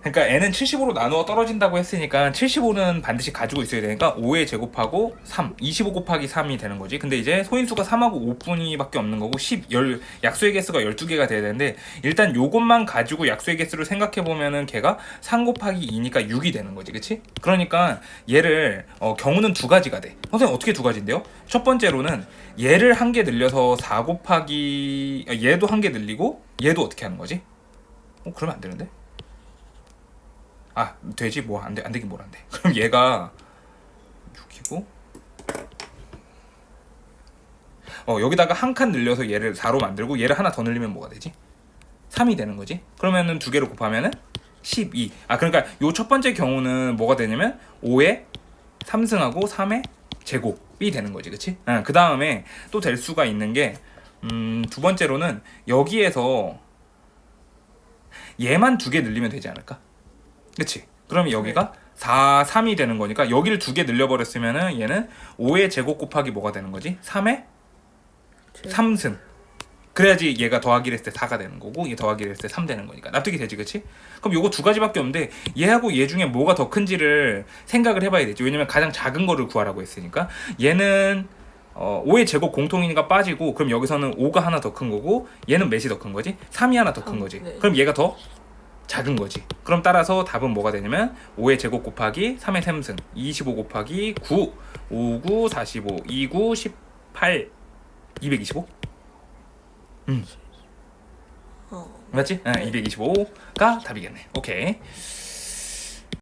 그러니까 n은 75로 나누어 떨어진다고 했으니까 75는 반드시 가지고 있어야 되니까 5에 제곱하고 3, 25 곱하기 3이 되는 거지. 근데 이제 소인수가 3하고 5분위밖에 없는 거고 10, 10, 약수의 개수가 12개가 돼야 되는데 일단 요것만 가지고 약수의 개수를 생각해 보면은 걔가 3 곱하기 2니까 6이 되는 거지. 그치? 그러니까 얘를 어, 경우는 두 가지가 돼. 선생님 어떻게 두 가지인데요? 첫 번째로는 얘를 한 개 늘려서 4 곱하기 아, 얘도 한 개 늘리고 얘도 어떻게 하는 거지? 어 그러면 안 되는데? 아 되지 뭐 안 돼 안 되긴 뭘 안 돼. 그럼 얘가 6이고 어 여기다가 한 칸 늘려서 얘를 4로 만들고 얘를 하나 더 늘리면 뭐가 되지? 3이 되는 거지. 그러면은 두 개로 곱하면은 12. 아 그러니까 요 첫 번째 경우는 뭐가 되냐면 5에 3승하고 3의 제곱이 되는 거지, 그치? 아, 그 다음에 또 될 수가 있는 게, 음, 두 번째로는 여기에서 얘만 두 개 늘리면 되지 않을까? 그치? 그러면 여기가 4, 3이 되는 거니까 여기를 두 개 늘려버렸으면은 얘는 5의 제곱 곱하기 뭐가 되는 거지? 3의 3승. 그래야지 얘가 더하기를 했을 때 4가 되는 거고 얘 더하기를 했을 때 3 되는 거니까 납득이 되지 그치? 그럼 요거 두 가지밖에 없는데 얘하고 얘 중에 뭐가 더 큰지를 생각을 해봐야 되지 왜냐면 가장 작은 거를 구하라고 했으니까 얘는 어, 5의 제곱 공통이니까 빠지고 그럼 여기서는 5가 하나 더 큰 거고 얘는 몇이 더 큰 거지? 3이 하나 더큰 삼, 거지 네. 그럼 얘가 더 작은 거지 그럼 따라서 답은 뭐가 되냐면 5의 제곱 곱하기 3의 3승 25 곱하기 9 5, 9, 45 2, 9, 18 225? 어. 맞지? 네. 225가 답이겠네. 오케이.